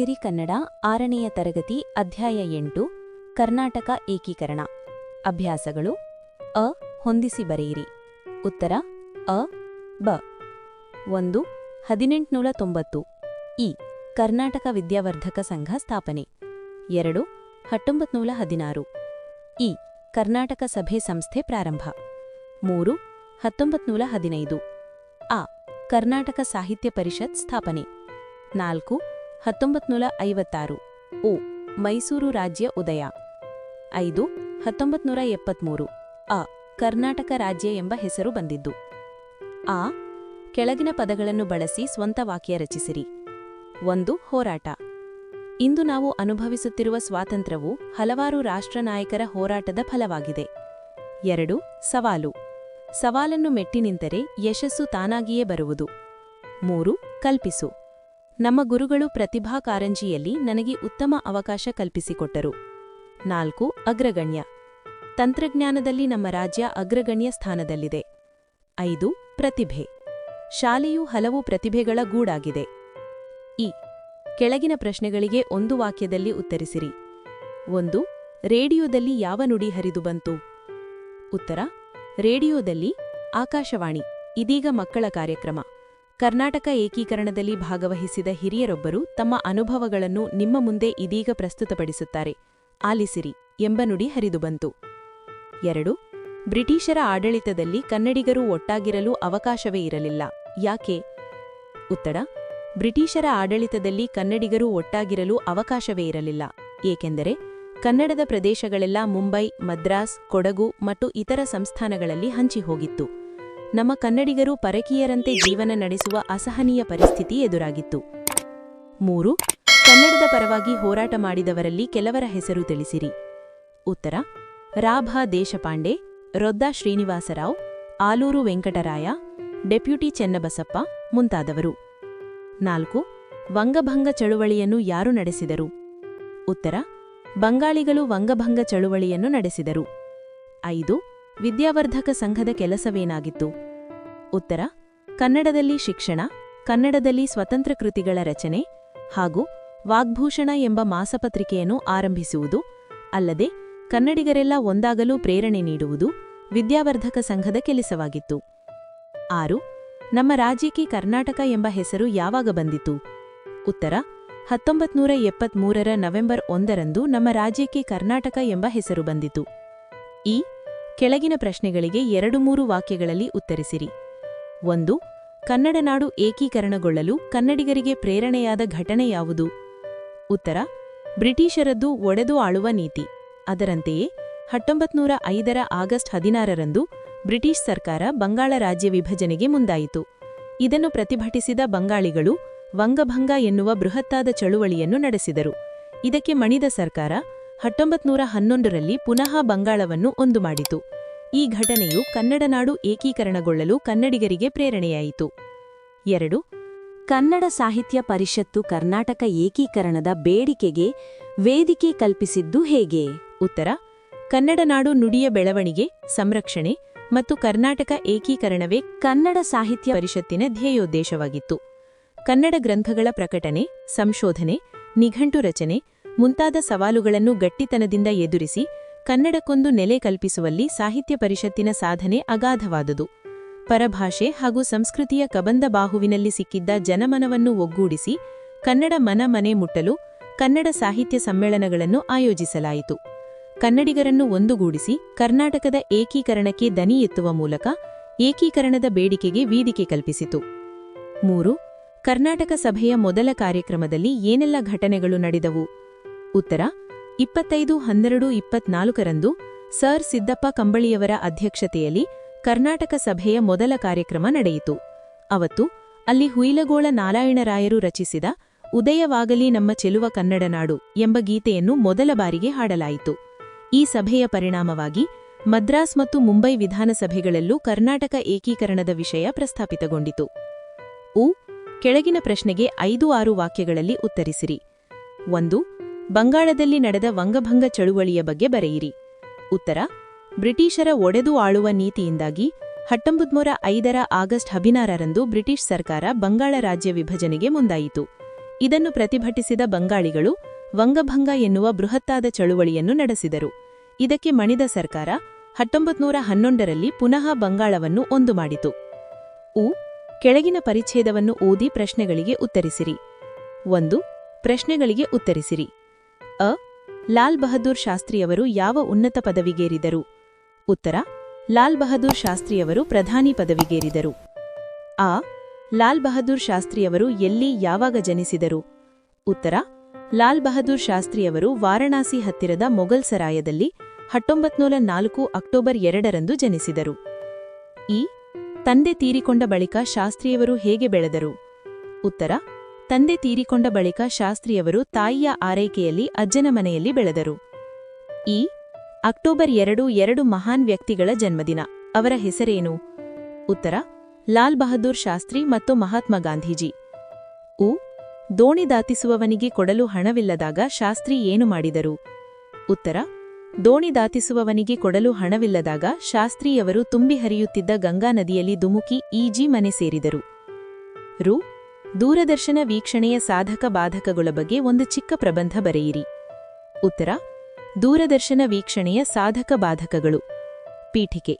ಸಿರಿ ಕನ್ನಡ ಆರನೆಯ ತರಗತಿ ಅಧ್ಯಾಯ ಎಂಟು, ಕರ್ನಾಟಕ ಏಕೀಕರಣ. ಅಭ್ಯಾಸಗಳು ಅ, ಹೊಂದಿಸಿ ಬರೆಯಿರಿ. ಉತ್ತರ ಅ, ಬ. ಒಂದು, ಹದಿನೆಂಟುನೂರ ತೊಂಬತ್ತು. ಇ, ಕರ್ನಾಟಕ ವಿದ್ಯಾವರ್ಧಕ ಸಂಘ ಸ್ಥಾಪನೆ. ಎರಡು, ಹತ್ತೊಂಬತ್ನೂರ ಹದಿನಾರು. ಇ, ಕರ್ನಾಟಕ ಸಭೆ ಸಂಸ್ಥೆ ಪ್ರಾರಂಭ. ಮೂರು, ಹತ್ತೊಂಬತ್ನೂರ ಹದಿನೈದು. ಆ ಕರ್ನಾಟಕ ಸಾಹಿತ್ಯ ಪರಿಷತ್ ಸ್ಥಾಪನೆ. ನಾಲ್ಕು ಹತ್ತೊಂಬತ್ನೂರ ಐವತ್ತಾರು ಓ, ಮೈಸೂರು ರಾಜ್ಯ ಉದಯ. ಐದು ಹತ್ತೊಂಬತ್ನೂರ ಎಪ್ಪತ್ಮೂರು ಅ, ಕರ್ನಾಟಕ ರಾಜ್ಯ ಎಂಬ ಹೆಸರು ಬಂದಿದ್ದು. ಆ, ಕೆಳಗಿನ ಪದಗಳನ್ನು ಬಳಸಿ ಸ್ವಂತ ವಾಕ್ಯ ರಚಿಸಿರಿ. ಒಂದು, ಹೋರಾಟ. ಇಂದು ನಾವು ಅನುಭವಿಸುತ್ತಿರುವ ಸ್ವಾತಂತ್ರ್ಯವು ಹಲವಾರು ರಾಷ್ಟ್ರ ನಾಯಕರ ಹೋರಾಟದ ಫಲವಾಗಿದೆ. ಎರಡು, ಸವಾಲು. ಸವಾಲನ್ನು ಮೆಟ್ಟಿ ನಿಂತರೆ ಯಶಸ್ಸು ತಾನಾಗಿಯೇ ಬರುವುದು. ಮೂರು, ಕಲ್ಪಿಸು. ನಮ್ಮ ಗುರುಗಳು ಪ್ರತಿಭಾ ಕಾರಂಜಿಯಲ್ಲಿ ನನಗೆ ಉತ್ತಮ ಅವಕಾಶ ಕಲ್ಪಿಸಿಕೊಟ್ಟರು. ನಾಲ್ಕು, ಅಗ್ರಗಣ್ಯ. ತಂತ್ರಜ್ಞಾನದಲ್ಲಿ ನಮ್ಮ ರಾಜ್ಯ ಅಗ್ರಗಣ್ಯ ಸ್ಥಾನದಲ್ಲಿದೆ. ಐದು, ಪ್ರತಿಭೆ. ಶಾಲೆಯು ಹಲವು ಪ್ರತಿಭೆಗಳ ಗೂಡಾಗಿದೆ. ಇ. ಕೆಳಗಿನ ಪ್ರಶ್ನೆಗಳಿಗೆ ಒಂದು ವಾಕ್ಯದಲ್ಲಿ ಉತ್ತರಿಸಿರಿ. ಒಂದು, ರೇಡಿಯೋದಲ್ಲಿ ಯಾವ ನುಡಿ ಹರಿದು ಬಂತು? ಉತ್ತರ, ರೇಡಿಯೋದಲ್ಲಿ ಆಕಾಶವಾಣಿ, ಇದೀಗ ಮಕ್ಕಳ ಕಾರ್ಯಕ್ರಮ. ಕರ್ನಾಟಕ ಏಕೀಕರಣದಲ್ಲಿ ಭಾಗವಹಿಸಿದ ಹಿರಿಯರೊಬ್ಬರು ತಮ್ಮ ಅನುಭವಗಳನ್ನು ನಿಮ್ಮ ಮುಂದೆ ಇದೀಗ ಪ್ರಸ್ತುತಪಡಿಸುತ್ತಾರೆ. ಆಲಿಸಿರಿ, ಎಂಬ ನುಡಿ ಹರಿದು ಬಂತು. ಎರಡು, ಬ್ರಿಟಿಷರ ಆಡಳಿತದಲ್ಲಿ ಕನ್ನಡಿಗರು ಒಟ್ಟಾಗಿರಲು ಅವಕಾಶವೇ ಇರಲಿಲ್ಲ. ಯಾಕೆ? ಉತ್ತರ, ಬ್ರಿಟಿಷರ ಆಡಳಿತದಲ್ಲಿ ಕನ್ನಡಿಗರು ಒಟ್ಟಾಗಿರಲು ಅವಕಾಶವೇ ಇರಲಿಲ್ಲ. ಏಕೆಂದರೆ, ಕನ್ನಡದ ಪ್ರದೇಶಗಳೆಲ್ಲ ಮುಂಬೈ, ಮದ್ರಾಸ್, ಕೊಡಗು ಮತ್ತು ಇತರ ಸಂಸ್ಥಾನಗಳಲ್ಲಿ ಹಂಚಿಹೋಗಿತ್ತು. ನಮ್ಮ ಕನ್ನಡಿಗರು ಪರಕೀಯರಂತೆ ಜೀವನ ನಡೆಸುವ ಅಸಹನೀಯ ಪರಿಸ್ಥಿತಿ ಎದುರಾಗಿತ್ತು. ಮೂರು, ಕನ್ನಡದ ಪರವಾಗಿ ಹೋರಾಟ ಮಾಡಿದವರಲ್ಲಿ ಕೆಲವರ ಹೆಸರು ತಿಳಿಸಿರಿ. ಉತ್ತರ, ರಾಭ ದೇಶಪಾಂಡೆ, ರೊದ್ದಾ ಶ್ರೀನಿವಾಸರಾವ್, ಆಲೂರು ವೆಂಕಟರಾಯ, ಡೆಪ್ಯೂಟಿ ಚೆನ್ನಬಸಪ್ಪ ಮುಂತಾದವರು. ನಾಲ್ಕು, ವಂಗಭಂಗ ಚಳುವಳಿಯನ್ನು ಯಾರು ನಡೆಸಿದರು? ಉತ್ತರ, ಬಂಗಾಳಿಗಳು ವಂಗಭಂಗ ಚಳುವಳಿಯನ್ನು ನಡೆಸಿದರು. ಐದು ವಿದ್ಯಾವರ್ಧಕ ಸಂಘದ ಕೆಲಸವೇನಾಗಿತ್ತು? ಉತ್ತರ, ಕನ್ನಡದಲ್ಲಿ ಶಿಕ್ಷಣ, ಕನ್ನಡದಲ್ಲಿ ಸ್ವತಂತ್ರ ಕೃತಿಗಳ ರಚನೆ ಹಾಗೂ ವಾಗ್ಭೂಷಣ ಎಂಬ ಮಾಸಪತ್ರಿಕೆಯನ್ನು ಆರಂಭಿಸುವುದು, ಅಲ್ಲದೆ ಕನ್ನಡಿಗರೆಲ್ಲ ಒಂದಾಗಲು ಪ್ರೇರಣೆ ನೀಡುವುದು ವಿದ್ಯಾವರ್ಧಕ ಸಂಘದ ಕೆಲಸವಾಗಿತ್ತು. ಆರು, ನಮ್ಮ ರಾಜ್ಯಕ್ಕೆ ಕರ್ನಾಟಕ ಎಂಬ ಹೆಸರು ಯಾವಾಗ ಬಂದಿತು? ಉತ್ತರ, ಹತ್ತೊಂಬತ್ನೂರ ಎಪ್ಪತ್ಮೂರರ ನವೆಂಬರ್ ಒಂದರಂದು ನಮ್ಮ ರಾಜ್ಯಕ್ಕೆ ಕರ್ನಾಟಕ ಎಂಬ ಹೆಸರು ಬಂದಿತು. ಈ ಕೆಳಗಿನ ಪ್ರಶ್ನೆಗಳಿಗೆ ಎರಡು ಮೂರು ವಾಕ್ಯಗಳಲ್ಲಿ ಉತ್ತರಿಸಿರಿ. ಒಂದು, ಕನ್ನಡ ನಾಡು ಏಕೀಕರಣಗೊಳ್ಳಲು ಕನ್ನಡಿಗರಿಗೆ ಪ್ರೇರಣೆಯಾದ ಘಟನೆ ಯಾವುದು? ಉತ್ತರ, ಬ್ರಿಟಿಷರದ್ದು ಒಡೆದು ಆಳುವ ನೀತಿ. ಅದರಂತೆಯೇ, ಹತ್ತೊಂಬತ್ನೂರ ಐದರ ಆಗಸ್ಟ್ ಹದಿನಾರರಂದು ಬ್ರಿಟಿಷ್ ಸರ್ಕಾರ ಬಂಗಾಳ ರಾಜ್ಯ ವಿಭಜನೆಗೆ ಮುಂದಾಯಿತು. ಇದನ್ನು ಪ್ರತಿಭಟಿಸಿದ ಬಂಗಾಳಿಗಳು ವಂಗಭಂಗ ಎನ್ನುವ ಬೃಹತ್ತಾದ ಚಳುವಳಿಯನ್ನು ನಡೆಸಿದರು. ಇದಕ್ಕೆ ಮಣಿದ ಸರ್ಕಾರ ಹತ್ತೊಂಬತ್ನೂರ ಹನ್ನೊಂದರಲ್ಲಿ ಪುನಃ ಬಂಗಾಳವನ್ನು ಒಂದು ಮಾಡಿತು. ಈ ಘಟನೆಯು ಕನ್ನಡ ನಾಡು ಏಕೀಕರಣಗೊಳ್ಳಲು ಕನ್ನಡಿಗರಿಗೆ ಪ್ರೇರಣೆಯಾಯಿತು. ಎರಡು, ಕನ್ನಡ ಸಾಹಿತ್ಯ ಪರಿಷತ್ತು ಕರ್ನಾಟಕ ಏಕೀಕರಣದ ಬೇಡಿಕೆಗೆ ವೇದಿಕೆ ಕಲ್ಪಿಸಿದ್ದು ಹೇಗೆ? ಉತ್ತರ, ಕನ್ನಡ ನಾಡು ನುಡಿಯ ಬೆಳವಣಿಗೆ, ಸಂರಕ್ಷಣೆ ಮತ್ತು ಕರ್ನಾಟಕ ಏಕೀಕರಣವೇ ಕನ್ನಡ ಸಾಹಿತ್ಯ ಪರಿಷತ್ತಿನ ಧ್ಯೇಯೋದ್ದೇಶವಾಗಿತ್ತು. ಕನ್ನಡ ಗ್ರಂಥಗಳ ಪ್ರಕಟಣೆ, ಸಂಶೋಧನೆ, ನಿಘಂಟು ರಚನೆ ಮುಂತಾದ ಸವಾಲುಗಳನ್ನು ಗಟ್ಟಿತನದಿಂದ ಎದುರಿಸಿ ಕನ್ನಡಕ್ಕೊಂದು ನೆಲೆ ಕಲ್ಪಿಸುವಲ್ಲಿ ಸಾಹಿತ್ಯ ಪರಿಷತ್ತಿನ ಸಾಧನೆ ಅಗಾಧವಾದುದು. ಪರಭಾಷೆ ಹಾಗೂ ಸಂಸ್ಕೃತಿಯ ಕಬಂದ ಬಾಹುವಿನಲ್ಲಿ ಸಿಕ್ಕಿದ್ದ ಜನಮನವನ್ನು ಒಗ್ಗೂಡಿಸಿ ಕನ್ನಡ ಮನ ಮನೆ ಮುಟ್ಟಲು ಕನ್ನಡ ಸಾಹಿತ್ಯ ಸಮ್ಮೇಳನಗಳನ್ನು ಆಯೋಜಿಸಲಾಯಿತು. ಕನ್ನಡಿಗರನ್ನು ಒಂದುಗೂಡಿಸಿ ಕರ್ನಾಟಕದ ಏಕೀಕರಣಕ್ಕೆ ದನಿ ಎತ್ತುವ ಮೂಲಕ ಏಕೀಕರಣದ ಬೇಡಿಕೆಗೆ ವೇದಿಕೆ ಕಲ್ಪಿಸಿತು. ಮೂರು, ಕರ್ನಾಟಕ ಸಭೆಯ ಮೊದಲ ಕಾರ್ಯಕ್ರಮದಲ್ಲಿ ಏನೆಲ್ಲ ಘಟನೆಗಳು ನಡೆದವು? ಉತ್ತರ, ಇಪ್ಪತ್ತೈದು, ಹನ್ನೆರಡು, ಇಪ್ಪತ್ನಾಲ್ಕರಂದು ಸರ್ ಸಿದ್ದಪ್ಪ ಕಂಬಳಿಯವರ ಅಧ್ಯಕ್ಷತೆಯಲ್ಲಿ ಕರ್ನಾಟಕ ಸಭೆಯ ಮೊದಲ ಕಾರ್ಯಕ್ರಮ ನಡೆಯಿತು. ಅವತ್ತು ಅಲ್ಲಿ ಹುಯಿಲಗೋಳ ನಾರಾಯಣರಾಯರು ರಚಿಸಿದ ಉದಯವಾಗಲಿ ನಮ್ಮ ಚೆಲುವ ಕನ್ನಡ ನಾಡು ಎಂಬ ಗೀತೆಯನ್ನು ಮೊದಲ ಬಾರಿಗೆ ಹಾಡಲಾಯಿತು. ಈ ಸಭೆಯ ಪರಿಣಾಮವಾಗಿ ಮದ್ರಾಸ್ ಮತ್ತು ಮುಂಬೈ ವಿಧಾನಸಭೆಗಳಲ್ಲೂ ಕರ್ನಾಟಕ ಏಕೀಕರಣದ ವಿಷಯ ಪ್ರಸ್ತಾಪಿತಗೊಂಡಿತು. ಉ, ಕೆಳಗಿನ ಪ್ರಶ್ನೆಗೆ ಐದು ಆರು ವಾಕ್ಯಗಳಲ್ಲಿ ಉತ್ತರಿಸಿರಿ. ಒಂದು ಬಂಗಾಳದಲ್ಲಿ ನಡೆದ ವಂಗಭಂಗ ಚಳುವಳಿಯ ಬಗ್ಗೆ ಬರೆಯಿರಿ. ಉತ್ತರ, ಬ್ರಿಟಿಷರ ಒಡೆದು ಆಳುವ ನೀತಿಯಿಂದಾಗಿ ಹತ್ತೊಂಬತ್ನೂರ ಐದರ ಆಗಸ್ಟ್ ಹದಿನಾರರಂದು ಬ್ರಿಟಿಷ್ ಸರ್ಕಾರ ಬಂಗಾಳ ರಾಜ್ಯ ವಿಭಜನೆಗೆ ಮುಂದಾಯಿತು. ಇದನ್ನು ಪ್ರತಿಭಟಿಸಿದ ಬಂಗಾಳಿಗಳು ವಂಗಭಂಗ ಎನ್ನುವ ಬೃಹತ್ತಾದ ಚಳುವಳಿಯನ್ನು ನಡೆಸಿದರು. ಇದಕ್ಕೆ ಮಣಿದ ಸರ್ಕಾರ ಹತ್ತೊಂಬತ್ನೂರ ಹನ್ನೊಂದರಲ್ಲಿ ಪುನಃ ಬಂಗಾಳವನ್ನು ಒಂದು ಮಾಡಿತು. ಉ, ಕೆಳಗಿನ ಪರಿಚ್ಛೇದವನ್ನು ಓದಿ ಪ್ರಶ್ನೆಗಳಿಗೆ ಉತ್ತರಿಸಿರಿ. ಒಂದು, ಪ್ರಶ್ನೆಗಳಿಗೆ ಉತ್ತರಿಸಿರಿ. ಅ. ಲಾಲ್ ಬಹದ್ದೂರ್ ಶಾಸ್ತ್ರಿಯವರು ಯಾವ ಉನ್ನತ ಪದವಿಗೇರಿದರು? ಉತ್ತರ, ಲಾಲ್ ಬಹದ್ದೂರ್ ಶಾಸ್ತ್ರಿಯವರು ಪ್ರಧಾನಿ ಪದವಿಗೇರಿದರು. ಆ ಲಾಲ್ ಬಹದ್ದೂರ್ ಶಾಸ್ತ್ರಿಯವರು ಎಲ್ಲಿ, ಯಾವಾಗ ಜನಿಸಿದರು? ಉತ್ತರ, ಲಾಲ್ ಬಹದ್ದೂರ್ ಶಾಸ್ತ್ರಿಯವರು ವಾರಣಾಸಿ ಹತ್ತಿರದ ಮೊಘಲ್ ಸರಾಯದಲ್ಲಿ ಹತ್ತೊಂಬತ್ನೂರ ನಾಲ್ಕು ಅಕ್ಟೋಬರ್ ಎರಡರಂದು ಜನಿಸಿದರು. ಈ ತಂದೆ ತೀರಿಕೊಂಡ ಬಳಿಕ ಶಾಸ್ತ್ರಿಯವರು ಹೇಗೆ ಬೆಳೆದರು? ಉತ್ತರ ತಂದೆ ತೀರಿಕೊಂಡ ಬಳಿಕ ಶಾಸ್ತ್ರಿಯವರು ತಾಯಿಯ ಆರೈಕೆಯಲ್ಲಿ ಅಜ್ಜನ ಮನೆಯಲ್ಲಿ ಬೆಳೆದರು. ಈ ಅಕ್ಟೋಬರ್ ಎರಡು ಎರಡು ಮಹಾನ್ ವ್ಯಕ್ತಿಗಳ ಜನ್ಮದಿನ. ಅವರ ಹೆಸರೇನು? ಉತ್ತರ, ಲಾಲ್ ಬಹದ್ದೂರ್ ಶಾಸ್ತ್ರಿ ಮತ್ತು ಮಹಾತ್ಮ ಗಾಂಧೀಜಿ. ಉ, ದೋಣಿ ದಾತಿಸುವವನಿಗೆ ಕೊಡಲು ಹಣವಿಲ್ಲದಾಗ ಶಾಸ್ತ್ರಿ ಏನು ಮಾಡಿದರು? ಉತ್ತರ, ದೋಣಿ ದಾತಿಸುವವನಿಗೆ ಕೊಡಲು ಹಣವಿಲ್ಲದಾಗ ಶಾಸ್ತ್ರಿಯವರು ತುಂಬಿ ಹರಿಯುತ್ತಿದ್ದ ಗಂಗಾ ನದಿಯಲ್ಲಿ ಧುಮುಕಿ, ಈಜಿ ಮನೆ ಸೇರಿದರು. ರು ದೂರದರ್ಶನ ವೀಕ್ಷಣೆಯ ಸಾಧಕ ಬಾಧಕಗಳ ಬಗ್ಗೆ ಒಂದು ಚಿಕ್ಕ ಪ್ರಬಂಧ ಬರೆಯಿರಿ. ಉತ್ತರ, ದೂರದರ್ಶನ ವೀಕ್ಷಣೆಯ ಸಾಧಕ ಬಾಧಕಗಳು. ಪೀಠಿಕೆ,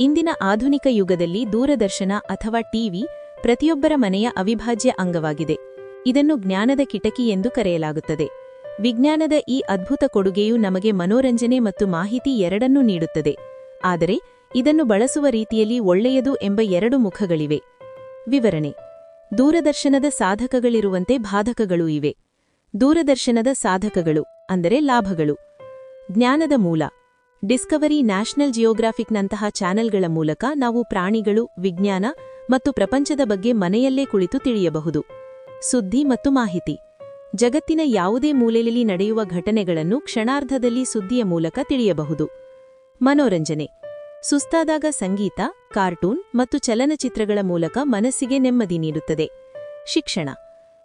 ಇಂದಿನ ಆಧುನಿಕ ಯುಗದಲ್ಲಿ ದೂರದರ್ಶನ ಅಥವಾ ಟಿವಿ ಪ್ರತಿಯೊಬ್ಬರ ಮನೆಯ ಅವಿಭಾಜ್ಯ ಅಂಗವಾಗಿದೆ. ಇದನ್ನು ಜ್ಞಾನದ ಕಿಟಕಿ ಎಂದು ಕರೆಯಲಾಗುತ್ತದೆ. ವಿಜ್ಞಾನದ ಈ ಅದ್ಭುತ ಕೊಡುಗೆಯು ನಮಗೆ ಮನೋರಂಜನೆ ಮತ್ತು ಮಾಹಿತಿ ಎರಡನ್ನೂ ನೀಡುತ್ತದೆ. ಆದರೆ, ಇದನ್ನು ಬಳಸುವ ರೀತಿಯಲ್ಲಿ ಒಳ್ಳೆಯದು ಎಂಬ ಎರಡು ಮುಖಗಳಿವೆ. ವಿವರಣೆ ದೂರದರ್ಶನದ ಸಾಧಕಗಳಿರುವಂತೆ ಬಾಧಕಗಳೂ ಇವೆ. ದೂರದರ್ಶನದ ಸಾಧಕಗಳು, ಅಂದರೆ ಲಾಭಗಳು. ಜ್ಞಾನದ ಮೂಲ. ಡಿಸ್ಕವರಿ ನ್ಯಾಷನಲ್ ಜಿಯೋಗ್ರಾಫಿಕ್ನಂತಹ ಚಾನೆಲ್ಗಳ ಮೂಲಕ ನಾವು ಪ್ರಾಣಿಗಳು, ವಿಜ್ಞಾನ ಮತ್ತು ಪ್ರಪಂಚದ ಬಗ್ಗೆ ಮನೆಯಲ್ಲೇ ಕುಳಿತು ತಿಳಿಯಬಹುದು. ಸುದ್ದಿ ಮತ್ತು ಮಾಹಿತಿ. ಜಗತ್ತಿನ ಯಾವುದೇ ಮೂಲೆಯಲ್ಲಿ ನಡೆಯುವ ಘಟನೆಗಳನ್ನು ಕ್ಷಣಾರ್ಧದಲ್ಲಿ ಸುದ್ದಿಯ ಮೂಲಕ ತಿಳಿಯಬಹುದು. ಮನೋರಂಜನೆ. ಸುಸ್ತಾದಾಗ ಸಂಗೀತ, ಕಾರ್ಟೂನ್ ಮತ್ತು ಚಲನಚಿತ್ರಗಳ ಮೂಲಕ ಮನಸ್ಸಿಗೆ ನೆಮ್ಮದಿ ನೀಡುತ್ತದೆ. ಶಿಕ್ಷಣ.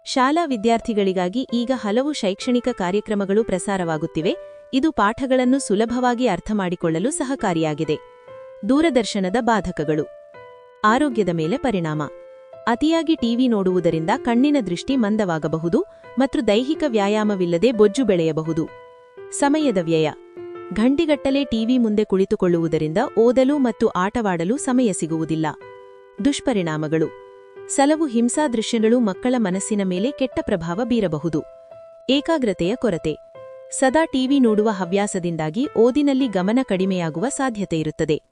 ಶಾಲಾ ವಿದ್ಯಾರ್ಥಿಗಳಿಗಾಗಿ ಈಗ ಹಲವು ಶೈಕ್ಷಣಿಕ ಕಾರ್ಯಕ್ರಮಗಳು ಪ್ರಸಾರವಾಗುತ್ತಿವೆ. ಇದು ಪಾಠಗಳನ್ನು ಸುಲಭವಾಗಿ ಅರ್ಥಮಾಡಿಕೊಳ್ಳಲು ಸಹಕಾರಿಯಾಗಿದೆ. ದೂರದರ್ಶನದ ಬಾಧಕಗಳು. ಆರೋಗ್ಯದ ಮೇಲೆ ಪರಿಣಾಮ. ಅತಿಯಾಗಿ ಟಿವಿ ನೋಡುವುದರಿಂದ ಕಣ್ಣಿನ ದೃಷ್ಟಿ ಮಂದವಾಗಬಹುದು ಮತ್ತು ದೈಹಿಕ ವ್ಯಾಯಾಮವಿಲ್ಲದೆ ಬೊಜ್ಜು ಬೆಳೆಯಬಹುದು. ಸಮಯದ ವ್ಯಯ. ಘಂಟಿಗಟ್ಟಲೆ ಟಿವಿ ಮುಂದೆ ಕುಳಿತುಕೊಳ್ಳುವುದರಿಂದ ಓದಲು ಮತ್ತು ಆಟವಾಡಲು ಸಮಯ ಸಿಗುವುದಿಲ್ಲ. ದುಷ್ಪರಿಣಾಮಗಳು. ಸಲವು ಹಿಂಸಾ ದೃಶ್ಯಗಳು ಮಕ್ಕಳ ಮನಸ್ಸಿನ ಮೇಲೆ ಕೆಟ್ಟ ಪ್ರಭಾವ ಬೀರಬಹುದು. ಏಕಾಗ್ರತೆಯ ಕೊರತೆ. ಸದಾ ಟಿವಿ ನೋಡುವ ಹವ್ಯಾಸದಿಂದಾಗಿ ಓದಿನಲ್ಲಿ ಗಮನ ಕಡಿಮೆಯಾಗುವ ಸಾಧ್ಯತೆಯಿರುತ್ತದೆ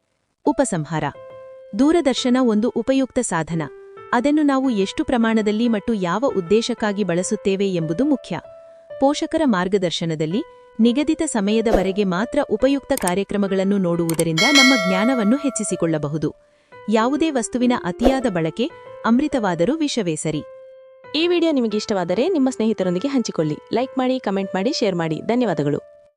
ಉಪಸಂಹಾರ. ದೂರದರ್ಶನ ಒಂದು ಉಪಯುಕ್ತ ಸಾಧನ. ಅದನ್ನು ನಾವು ಎಷ್ಟು ಪ್ರಮಾಣದಲ್ಲಿ ಮತ್ತು ಯಾವ ಉದ್ದೇಶಕ್ಕಾಗಿ ಬಳಸುತ್ತೇವೆ ಎಂಬುದು ಮುಖ್ಯ. ಪೋಷಕರ ಮಾರ್ಗದರ್ಶನದಲ್ಲಿ ನಿಗದಿತ ಸಮಯದವರೆಗೆ ಮಾತ್ರ ಉಪಯುಕ್ತ ಕಾರ್ಯಕ್ರಮಗಳನ್ನು ನೋಡುವುದರಿಂದ ನಮ್ಮ ಜ್ಞಾನವನ್ನು ಹೆಚ್ಚಿಸಿಕೊಳ್ಳಬಹುದು. ಯಾವುದೇ ವಸ್ತುವಿನ ಅತಿಯಾದ ಬಳಕೆ, ಅಮೃತವಾದರೂ ವಿಷವೇ ಸರಿ. ಈ ವಿಡಿಯೋ ನಿಮಗೆ ಇಷ್ಟವಾದರೆ ನಿಮ್ಮ ಸ್ನೇಹಿತರೊಂದಿಗೆ ಹಂಚಿಕೊಳ್ಳಿ. ಲೈಕ್ ಮಾಡಿ, ಕಮೆಂಟ್ ಮಾಡಿ, ಶೇರ್ ಮಾಡಿ. ಧನ್ಯವಾದಗಳು.